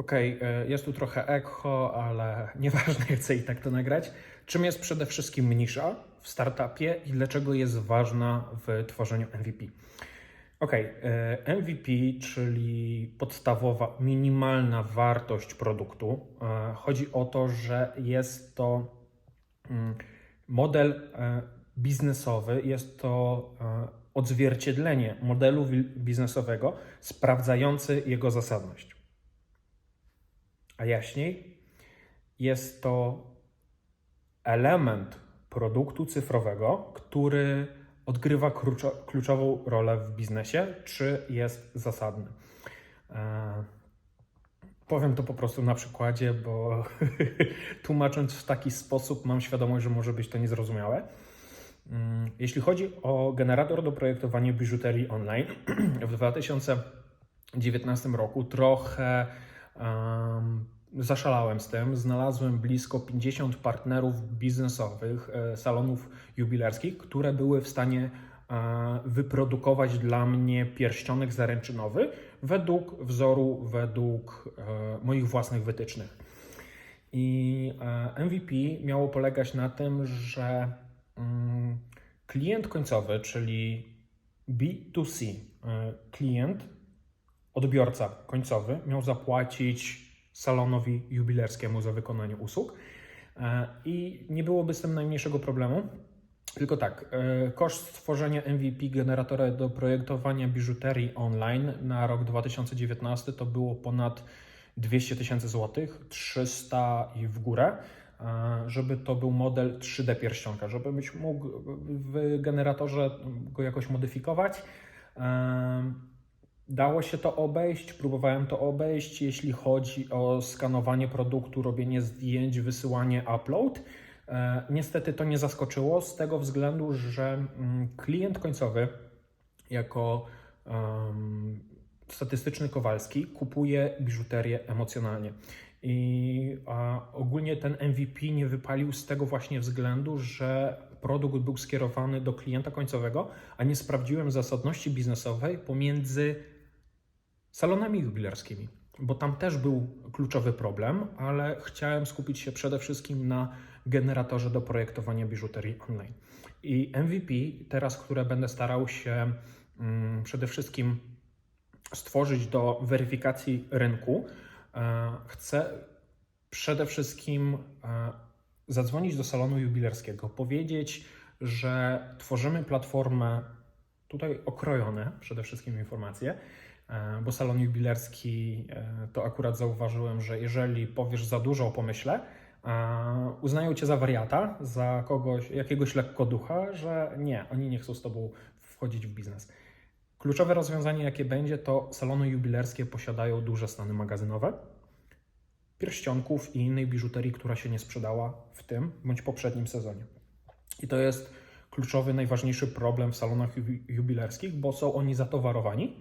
Okej, e, jest tu trochę echo, ale nieważne, chcę i tak to nagrać. Czym jest przede wszystkim nisza w startupie i dlaczego jest ważna w tworzeniu MVP? Okej, e, MVP, czyli podstawowa, minimalna wartość produktu. E, Chodzi o to, że jest to mm, model biznesowy, jest to odzwierciedlenie modelu biznesowego sprawdzający jego zasadność. A jaśniej, jest to element produktu cyfrowego, który odgrywa kluczo- kluczową rolę w biznesie, czy jest zasadny. E, Powiem to po prostu na przykładzie, bo tłumacząc w taki sposób, mam świadomość, że może być to niezrozumiałe. Mm, Jeśli chodzi o generator do projektowania biżuterii online, w 2019 roku trochę zaszalałem z tym. Znalazłem blisko 50 partnerów biznesowych, e, salonów jubilerskich, które były w stanie e, wyprodukować dla mnie pierścionek zaręczynowy według wzoru, według e, moich własnych wytycznych. I MVP miało polegać na tym, że mm, klient końcowy, czyli B2C, e, klient, odbiorca końcowy, miał zapłacić salonowi jubilerskiemu za wykonanie usług e, i nie byłoby z tym najmniejszego problemu. Tylko tak, e, koszt stworzenia MVP generatora do projektowania biżuterii online na rok 2019 to było ponad 200 tysięcy złotych, 300 i w górę, e, żeby to był model 3D pierścionka, żebyś mógł w generatorze go jakoś modyfikować. Dało się to obejść, próbowałem to obejść, jeśli chodzi o skanowanie produktu, robienie zdjęć, wysyłanie upload. E, Niestety to nie zaskoczyło z tego względu, że mm, klient końcowy jako em, statystyczny Kowalski kupuje biżuterię emocjonalnie. I ogólnie ten MVP nie wypalił z tego właśnie względu, że produkt był skierowany do klienta końcowego, a nie sprawdziłem zasadności biznesowej pomiędzy salonami jubilerskimi, bo tam też był kluczowy problem, ale chciałem skupić się przede wszystkim na generatorze do projektowania biżuterii online. I MVP, teraz, które będę starał się mm, przede wszystkim stworzyć do weryfikacji rynku, e, chcę przede wszystkim e, zadzwonić do salonu jubilerskiego, powiedzieć, że tworzymy platformę tutaj okrojone, przede wszystkim informacje, bo salon jubilerski e, to akurat zauważyłem, że jeżeli powiesz za dużo o pomyśle, e, uznają cię za wariata, za kogoś, jakiegoś lekkoducha, że nie, oni nie chcą z tobą wchodzić w biznes. Kluczowe rozwiązanie, jakie będzie, to salony jubilerskie posiadają duże stany magazynowe, pierścionków i innej biżuterii, która się nie sprzedała w tym bądź poprzednim sezonie. I to jest kluczowy, najważniejszy problem w salonach jubi- jubilerskich, bo są oni zatowarowani,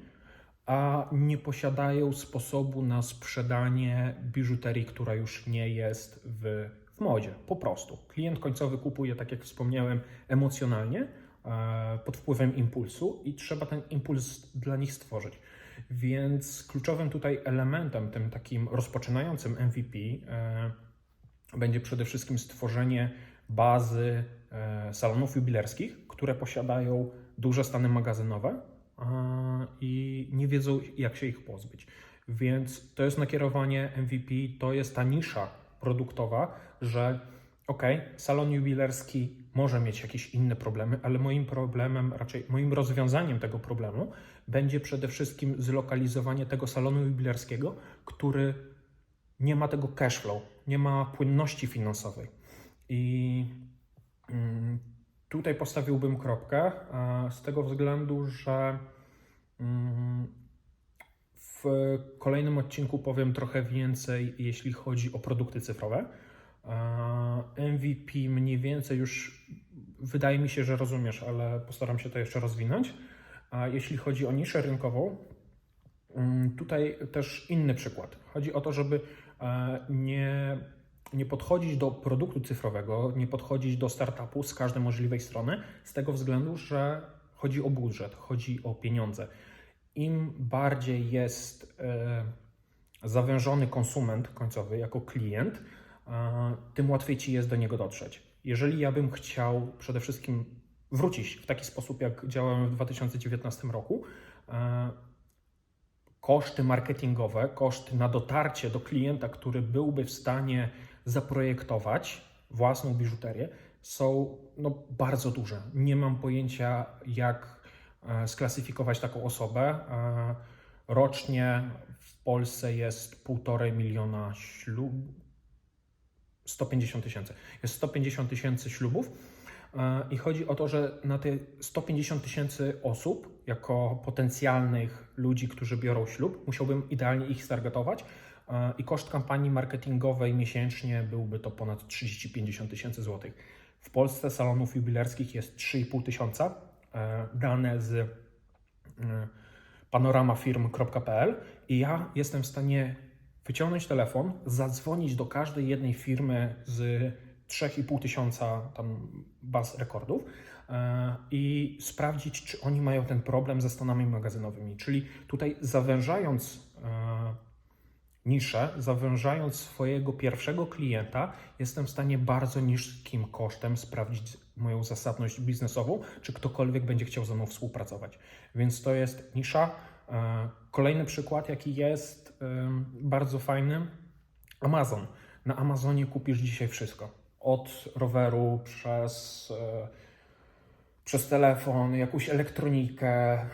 a nie posiadają sposobu na sprzedanie biżuterii, która już nie jest w, w modzie. Po prostu. Klient końcowy kupuje, tak jak wspomniałem, emocjonalnie, e, pod wpływem impulsu i trzeba ten impuls dla nich stworzyć. Więc kluczowym tutaj elementem, tym takim rozpoczynającym MVP, e, będzie przede wszystkim stworzenie bazy e, salonów jubilerskich, które posiadają duże stany magazynowe i nie wiedzą, jak się ich pozbyć. Więc to jest nakierowanie MVP, to jest ta nisza produktowa, że ok, salon jubilerski może mieć jakieś inne problemy, ale moim problemem, raczej moim rozwiązaniem tego problemu będzie przede wszystkim zlokalizowanie tego salonu jubilerskiego, który nie ma tego cash flow, nie ma płynności finansowej. I mm, tutaj postawiłbym kropkę e, z tego względu, że mm, w kolejnym odcinku powiem trochę więcej, jeśli chodzi o produkty cyfrowe. E, MVP mniej więcej już wydaje mi się, że rozumiesz, ale postaram się to jeszcze rozwinąć. A jeśli chodzi o niszę rynkową, mm, tutaj też inny przykład. Chodzi o to, żeby e, nie, nie podchodzić do produktu cyfrowego, nie podchodzić do startupu z każdej możliwej strony, z tego względu, że chodzi o budżet, chodzi o pieniądze. Im bardziej jest e, zawężony konsument końcowy jako klient, e, tym łatwiej ci jest do niego dotrzeć. Jeżeli ja bym chciał przede wszystkim wrócić w taki sposób, jak działałem w 2019 roku, e, koszty marketingowe, koszty na dotarcie do klienta, który byłby w stanie zaprojektować własną biżuterię, są no, bardzo duże. Nie mam pojęcia, jak e, sklasyfikować taką osobę. E, rocznie w Polsce jest półtorej miliona ślubów. 150 tysięcy. Jest 150 tysięcy ślubów. E, I chodzi o to, że na te 150 tysięcy osób, jako potencjalnych ludzi, którzy biorą ślub, musiałbym idealnie ich stargetować. I koszt kampanii marketingowej miesięcznie byłby to ponad 30-50 tysięcy złotych. W Polsce salonów jubilerskich jest 3,5 tysiąca. e, Dane z e, panoramafirm.pl i ja jestem w stanie wyciągnąć telefon, zadzwonić do każdej jednej firmy z 3,5 tysiąca tam baz rekordów e, i sprawdzić, czy oni mają ten problem ze stanami magazynowymi. Czyli tutaj zawężając niszę, zawężając swojego pierwszego klienta, jestem w stanie bardzo niskim kosztem sprawdzić moją zasadność biznesową, czy ktokolwiek będzie chciał ze mną współpracować. Więc to jest nisza. E, Kolejny przykład, jaki jest em, bardzo fajny, Amazon. Na Amazonie kupisz dzisiaj wszystko. Od roweru przez, e, przez telefon, jakąś elektronikę, e,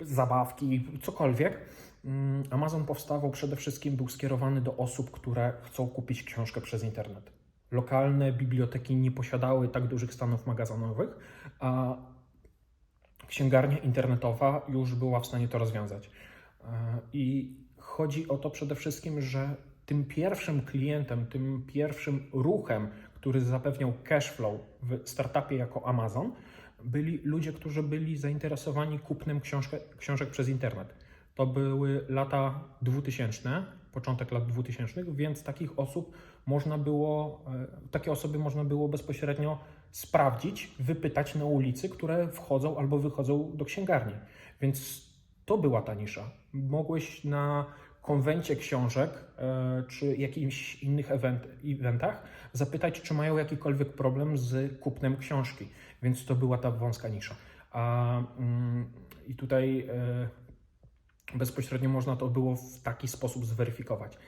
zabawki, cokolwiek. Mm, Amazon powstawał przede wszystkim, był skierowany do osób, które chcą kupić książkę przez internet. Lokalne biblioteki nie posiadały tak dużych stanów magazynowych, a księgarnia internetowa już była w stanie to rozwiązać. E, I chodzi o to przede wszystkim, że tym pierwszym klientem, tym pierwszym ruchem, który zapewniał cash flow w startupie jako Amazon, byli ludzie, którzy byli zainteresowani kupnem książkę, książek przez internet. To były lata 2000, początek lat 2000, więc takich osób można było, e, takie osoby można było bezpośrednio sprawdzić, wypytać na ulicy, które wchodzą albo wychodzą do księgarni. Więc to była ta nisza. Mogłeś na konwencie książek e, czy jakichś innych event, eventach zapytać, czy mają jakikolwiek problem z kupnem książki. Więc to była ta wąska nisza. A, mm, I tutaj e, bezpośrednio można to było w taki sposób zweryfikować.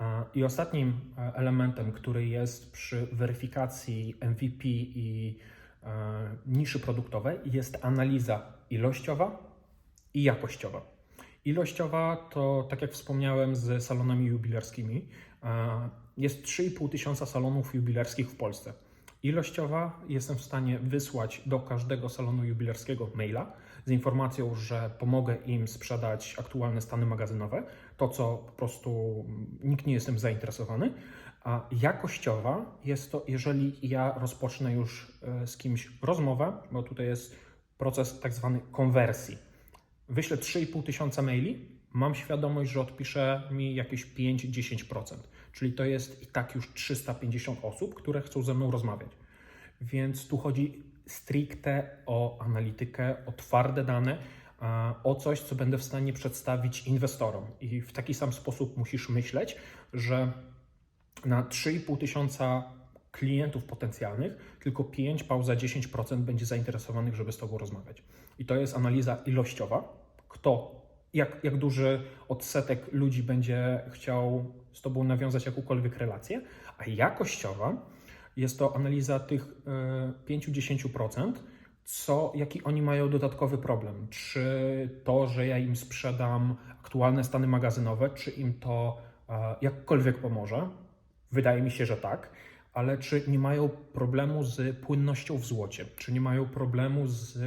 E, I ostatnim e, elementem, który jest przy weryfikacji MVP i e, niszy produktowej, jest analiza ilościowa i jakościowa. Ilościowa to, tak jak wspomniałem, z salonami jubilerskimi. Jest 3,5 tysiąca salonów jubilerskich w Polsce. Ilościowa jestem w stanie wysłać do każdego salonu jubilerskiego maila z informacją, że pomogę im sprzedać aktualne stany magazynowe, to co po prostu nikt nie jest tym zainteresowany. A jakościowa jest to, jeżeli ja rozpocznę już e, z kimś rozmowę, bo tutaj jest proces tak zwany konwersji. Wyślę 3,5 tysiąca maili, mam świadomość, że odpisze mi jakieś 5-10%, czyli to jest i tak już 350 osób, które chcą ze mną rozmawiać. Więc tu chodzi stricte o analitykę, o twarde dane, o coś, co będę w stanie przedstawić inwestorom. I w taki sam sposób musisz myśleć, że na 3,5 tysiąca klientów potencjalnych tylko 5, pauza 10% będzie zainteresowanych, żeby z Tobą rozmawiać. I to jest analiza ilościowa. Kto, jak, jak duży odsetek ludzi będzie chciał z Tobą nawiązać jakąkolwiek relację, a jakościowa jest to analiza tych e, 5-10%, co, jaki oni mają dodatkowy problem. Czy to, że ja im sprzedam aktualne stany magazynowe, czy im to e, jakkolwiek pomoże? Wydaje mi się, że tak. Ale czy nie mają problemu z płynnością w złocie? Czy nie mają problemu z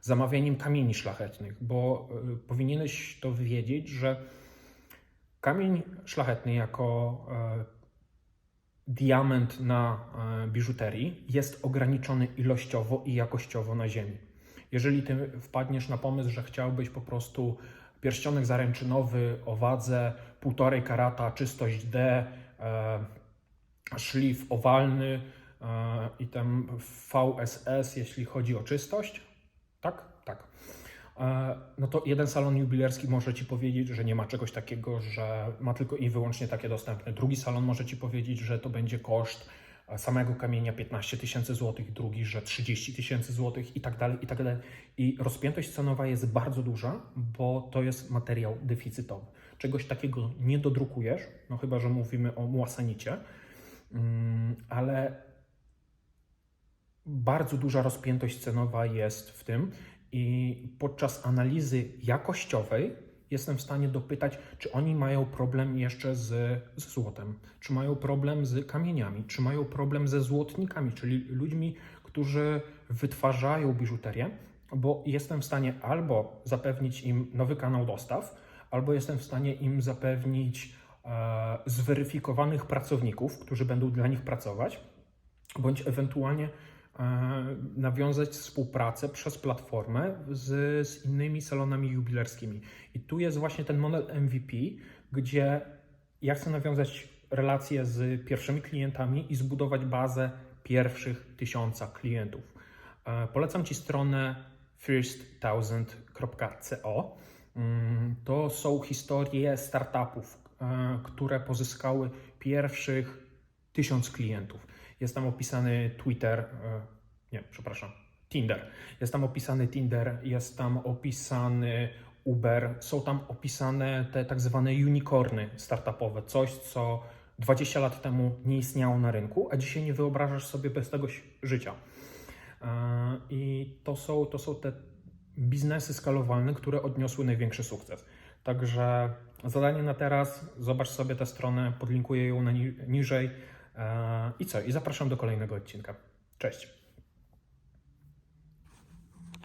zamawianiem kamieni szlachetnych? Bo y, powinieneś to wiedzieć, że kamień szlachetny jako e, diament na e, biżuterii jest ograniczony ilościowo i jakościowo na Ziemi. Jeżeli ty wpadniesz na pomysł, że chciałbyś po prostu pierścionek zaręczynowy o wadze 1,5 karata, czystość D, e, szlif owalny e, i tam VSS, jeśli chodzi o czystość, tak? Tak. E, no to jeden salon jubilerski może Ci powiedzieć, że nie ma czegoś takiego, że ma tylko i wyłącznie takie dostępne. Drugi salon może Ci powiedzieć, że to będzie koszt e, samego kamienia 15 tysięcy złotych, drugi, że 30 tysięcy złotych i tak dalej, i tak dalej. I rozpiętość cenowa jest bardzo duża, bo to jest materiał deficytowy. Czegoś takiego nie dodrukujesz, no chyba, że mówimy o muasanicie, Mm, ale bardzo duża rozpiętość cenowa jest w tym i podczas analizy jakościowej jestem w stanie dopytać, czy oni mają problem jeszcze z, z złotem, czy mają problem z kamieniami, czy mają problem ze złotnikami, czyli ludźmi, którzy wytwarzają biżuterię, bo jestem w stanie albo zapewnić im nowy kanał dostaw, albo jestem w stanie im zapewnić e, zweryfikowanych pracowników, którzy będą dla nich pracować, bądź ewentualnie nawiązać współpracę przez platformę z, z innymi salonami jubilerskimi. I tu jest właśnie ten model MVP, gdzie ja chcę nawiązać relacje z pierwszymi klientami i zbudować bazę pierwszych tysiąca klientów. E, Polecam Ci stronę first1000.co. Mm, To są historie startupów, e, które pozyskały pierwszych tysiąc klientów. Jest tam opisany Twitter, e, nie, przepraszam, Tinder. Jest tam opisany Tinder, jest tam opisany Uber, są tam opisane te tak zwane unicorny startupowe, coś co 20 lat temu nie istniało na rynku, a dzisiaj nie wyobrażasz sobie bez tego życia. E, I to są, to są te biznesy skalowalne, które odniosły największy sukces. Także zadanie na teraz, zobacz sobie tę stronę, podlinkuję ją niżej. E, I co? I zapraszam do kolejnego odcinka. Cześć.